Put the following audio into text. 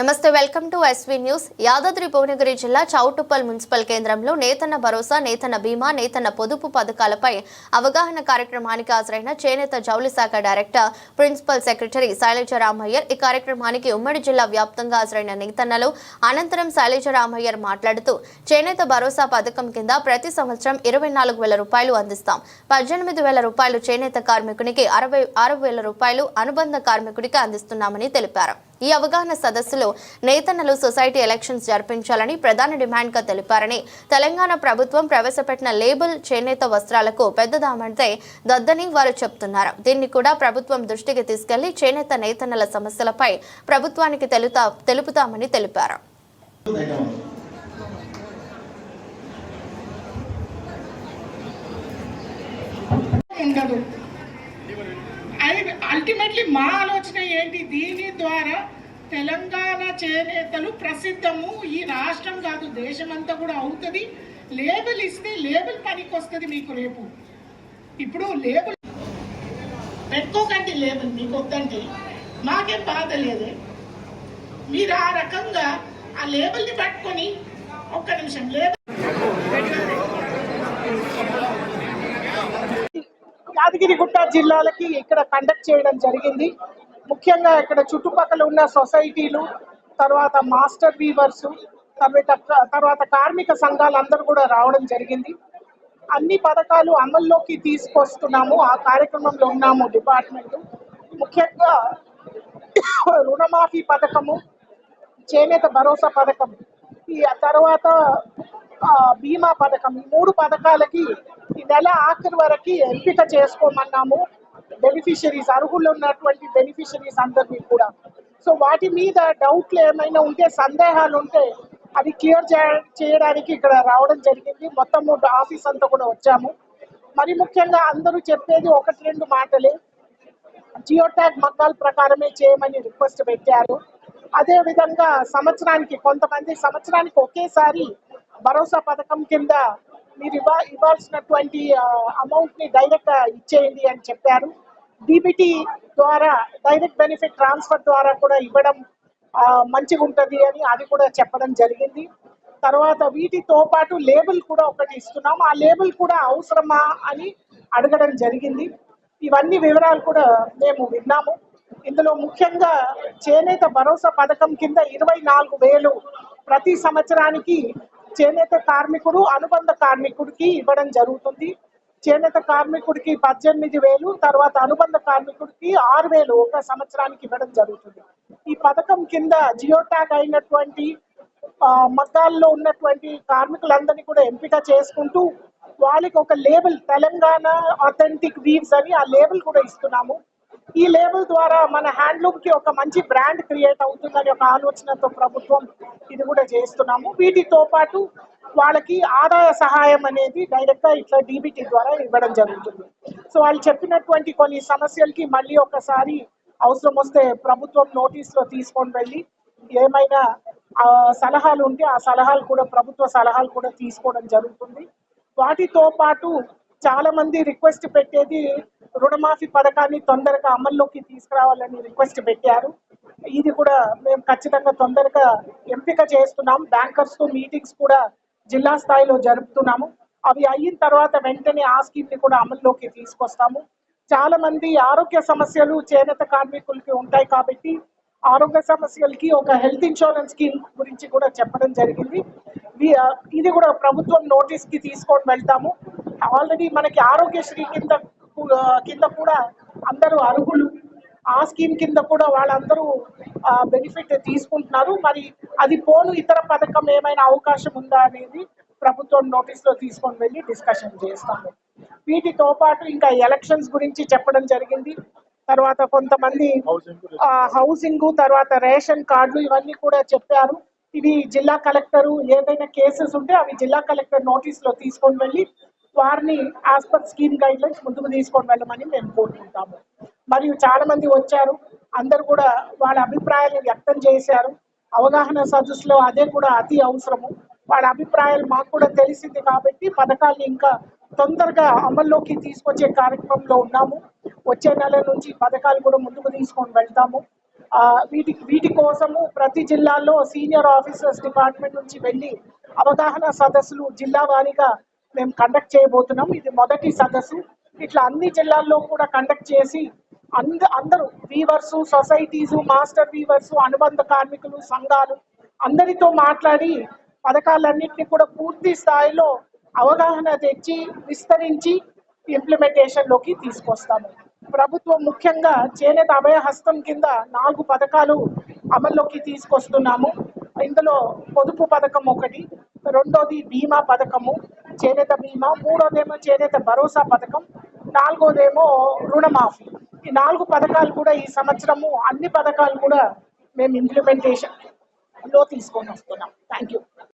నమస్తే welcome to SV news. Yadadri Bhuvanagiri జిల్లా Choutuppal municipal కేంద్రంలో నేతన్న భరోసా నేతన్న బీమా నేతన్న పొదుపు పథకాలపై అవగాహన కార్యక్రమానికి హాజరైన చేనేత జౌళి శాఖ director principal secretary Shailaja Ramaiyer ఈ కార్యక్రమానికి ఉమ్మడి జిల్లా వ్యాప్తంగా హాజరైన నేతన్నలు అనంతరం శైలజ రామయ్యర్ మాట్లాడుతూ చేనేత భరోసా పథకం కింద ప్రతి సంవత్సరం ఇరవై నాలుగు వేల రూపాయలు అందిస్తాం. పద్దెనిమిది వేల రూపాయలు చేనేత కార్మికునికి అరవై ఆరు వేల రూపాయలు అనుబంధ కార్మికుడికి అందిస్తున్నామని తెలిపారు. ఈ అవగాహన సదస్సులో నేతన్నలు సొసైటీ ఎలక్షన్స్ జరిపించాలని ప్రధాన డిమాండ్గా తెలిపారని తెలంగాణ ప్రభుత్వం ప్రవేశపెట్టిన లేబుల్ చేనేత వస్త్రాలకు పెద్దదామంటే దద్దని వారు చెప్తున్నారు. దీన్ని కూడా ప్రభుత్వం దృష్టికి తీసుకెళ్ళి చేనేత నేతన్నల సమస్యలపై ప్రభుత్వానికి తెలుతా తెలుపుతామని తెలిపారు. ఉండదు అది అల్టిమేట్లీ మా ఆలోచన ఏంటి? దీని ద్వారా తెలంగాణ చేనేతలు ప్రసిద్ధము. ఈ రాష్ట్రం కాదు దేశమంతా కూడా అవుతుంది. లేబుల్ ఇస్తే లేబుల్ పనికి వస్తుంది మీకు రేపు. ఇప్పుడు లేబుల్ పెట్టుకోకండి లేబుల్ మీకు వద్దంటే. మాకేం బాధ లేదు? మీరు ఆ రకంగా ఆ లేబుల్ని పట్టుకొని ఒక్క నిమిషం లేబుల్ యాదగిరిగుట్ట జిల్లాలకి ఇక్కడ కండక్ట్ చేయడం జరిగింది. ముఖ్యంగా ఇక్కడ చుట్టుపక్కల ఉన్న సొసైటీలు తర్వాత మాస్టర్ వీవర్స్ తర్వాత తర్వాత కార్మిక సంఘాలు అందరూ కూడా రావడం జరిగింది. అన్ని పథకాలు అమల్లోకి తీసుకొస్తున్నాము. ఆ కార్యక్రమంలో ఉన్నాము డిపార్ట్మెంట్. ముఖ్యంగా రుణమాఫీ పథకము చేనేత భరోసా పథకం ఈ తర్వాత బీమా పథకం ఈ మూడు పథకాలకి ఈ నెల ఆఖరి వరకు ఎంపిక చేసుకోమన్నాము. బెనిఫిషరీస్ అర్హులు ఉన్నటువంటి బెనిఫిషరీస్ అందరినీ కూడా. సో వాటి మీద డౌట్లు ఏమైనా ఉంటే సందేహాలు ఉంటే అది క్లియర్ చేయడానికి ఇక్కడ రావడం జరిగింది. మొత్తం ఆఫీస్ అంతా కూడా వచ్చాము. మరి ముఖ్యంగా అందరూ చెప్పేది ఒకటి రెండు మాటలే. జియో ట్యాగ్ మగ్గాల ప్రకారమే చేయమని రిక్వెస్ట్ పెట్టారు. అదే విధంగా సంవత్సరానికి కొంతమంది సంవత్సరానికి ఒకేసారి భరోసా పథకం కింద మీరు ఇవ్వ ఇవ్వాల్సినటువంటి అమౌంట్ని డైరెక్ట్ ఇచ్చేయండి అని చెప్పారు. డిబిటీ ద్వారా డైరెక్ట్ బెనిఫిట్ ట్రాన్స్ఫర్ ద్వారా కూడా ఇవ్వడం మంచిగా ఉంటుంది అని అది కూడా చెప్పడం జరిగింది. తర్వాత వీటితో పాటు లేబుల్ కూడా ఒకటి ఇస్తున్నాం. ఆ లేబుల్ కూడా అవసరమా అని అడగడం జరిగింది. ఇవన్నీ వివరాలు కూడా మేము విన్నాము. ఇందులో ముఖ్యంగా చేనేత భరోసా పథకం కింద ఇరవై నాలుగు వేలు ప్రతి సంవత్సరానికి చేనేత కార్మికుడు అనుబంధ కార్మికుడికి ఇవ్వడం జరుగుతుంది. చేనేత కార్మికుడికి పద్దెనిమిది వేలు తర్వాత అనుబంధ కార్మికుడికి ఆరు వేలు ఒక సంవత్సరానికి ఇవ్వడం జరుగుతుంది. ఈ పథకం కింద జియో ట్యాగ్ అయినటువంటి ఆ, మగ్గాల్లో ఉన్నటువంటి కార్మికులందరినీ కూడా ఎంపిక చేసుకుంటూ వాళ్ళకి ఒక లేబుల్ తెలంగాణ ఆథెంటిక్ వీవ్స్ అని ఆ లేబుల్ కూడా ఇస్తున్నాము. ఈ లేబుల్ ద్వారా మన హ్యాండ్లూమ్కి ఒక మంచి బ్రాండ్ క్రియేట్ అవుతుందని ఒక ఆలోచనతో ప్రభుత్వం ఇది కూడా చేస్తున్నాము. వీటితో పాటు వాళ్ళకి ఆదాయ సహాయం అనేది డైరెక్ట్గా ఇట్లా డీబీటీ ద్వారా ఇవ్వడం జరుగుతుంది. సో వాళ్ళు చెప్పినటువంటి కొన్ని సమస్యలకి మళ్ళీ ఒకసారి అవసరం వస్తే ప్రభుత్వం నోటీస్లో తీసుకొని వెళ్ళి ఏమైనా ఆ, సలహాలు ఉంటే ఆ సలహాలు కూడా ప్రభుత్వ సలహాలు కూడా తీసుకోవడం జరుగుతుంది. వాటితో పాటు చాలా మంది రిక్వెస్ట్ పెట్టేది రుణమాఫీ పథకాన్ని తొందరగా అమల్లోకి తీసుకురావాలని రిక్వెస్ట్ పెట్టారు. ఇది కూడా మేము ఖచ్చితంగా తొందరగా ఎంపిక చేస్తున్నాం. బ్యాంకర్స్తో మీటింగ్స్ కూడా జిల్లా స్థాయిలో జరుపుతున్నాము. అవి అయిన తర్వాత వెంటనే ఆ స్కీమ్ని కూడా అమల్లోకి తీసుకొస్తాము. చాలా మంది ఆరోగ్య సమస్యలు చేనేత కార్మికులకి ఉంటాయి కాబట్టి ఆరోగ్య సమస్యలకి ఒక హెల్త్ ఇన్సూరెన్స్ స్కీమ్ గురించి కూడా చెప్పడం జరిగింది. ఇది కూడా ప్రభుత్వం నోటీస్కి తీసుకొని వెళ్తాము. ఆల్రెడీ మనకి ఆరోగ్యశ్రీ కింద కింద కూడా అందరూ అర్హులు. ఆ స్కీమ్ కింద కూడా వాళ్ళందరూ బెనిఫిట్ తీసుకుంటున్నారు. మరి అది పోను ఇతర పథకం ఏమైనా అవకాశం ఉందా అనేది ప్రభుత్వం నోటీస్లో తీసుకొని వెళ్ళి డిస్కషన్ చేస్తాము. వీటితో పాటు ఇంకా ఎలక్షన్స్ గురించి చెప్పడం జరిగింది. తర్వాత కొంతమంది హౌసింగ్ తర్వాత రేషన్ కార్డులు ఇవన్నీ కూడా చెప్పారు. ఇవి జిల్లా కలెక్టర్ ఏదైనా కేసెస్ ఉంటే అవి జిల్లా కలెక్టర్ నోటీస్లో తీసుకొని వెళ్ళి వారిని as per scheme guidelines ముందుకు తీసుకొని వెళ్ళమని మేము కోరుకుంటాము. మరియు చాలా మంది వచ్చారు అందరు కూడా వాళ్ళ అభిప్రాయాలు వ్యక్తం చేశారు. అవగాహన సదస్సులో అదే కూడా అతి అవసరము. వాళ్ళ అభిప్రాయాలు మాకు కూడా తెలిసింది కాబట్టి పథకాన్ని ఇంకా తొందరగా అమల్లోకి తీసుకొచ్చే కార్యక్రమంలో ఉన్నాము. వచ్చే నెల నుంచి పథకాలు కూడా ముందుకు తీసుకొని వెళ్తాము. వీటి వీటి కోసము ప్రతి జిల్లాలో సీనియర్ ఆఫీసర్స్ డిపార్ట్మెంట్ నుంచి వెళ్ళి అవగాహన సదస్సులు జిల్లా వారీగా మేము కండక్ట్ చేయబోతున్నాం. ఇది మొదటి సదస్సు. ఇట్లా అన్ని జిల్లాల్లో కూడా కండక్ట్ చేసి అంద అందరూ వీవర్స్ సొసైటీస్ మాస్టర్ వీవర్స్ అనుబంధ కార్మికులు సంఘాలు అందరితో మాట్లాడి పథకాలన్నింటినీ కూడా పూర్తి స్థాయిలో అవగాహన తెచ్చి విస్తరించి ఇంప్లిమెంటేషన్లోకి తీసుకొస్తాము. ప్రభుత్వం ముఖ్యంగా చేనేత అభయ హస్తం కింద నాలుగు పథకాలు అమల్లోకి తీసుకొస్తున్నాము. ఇందులో పొదుపు పథకం ఒకటి రెండోది బీమా పథకము చేనేత బీమా మూడోదేమో చేనేత భరోసా పథకం నాలుగోదేమో రుణమాఫీ. ఈ నాలుగు పథకాలు కూడా ఈ సంవత్సరము అన్ని పథకాలు కూడా మేము ఇంప్లిమెంటేషన్లో తీసుకొని వస్తున్నాం. Thank you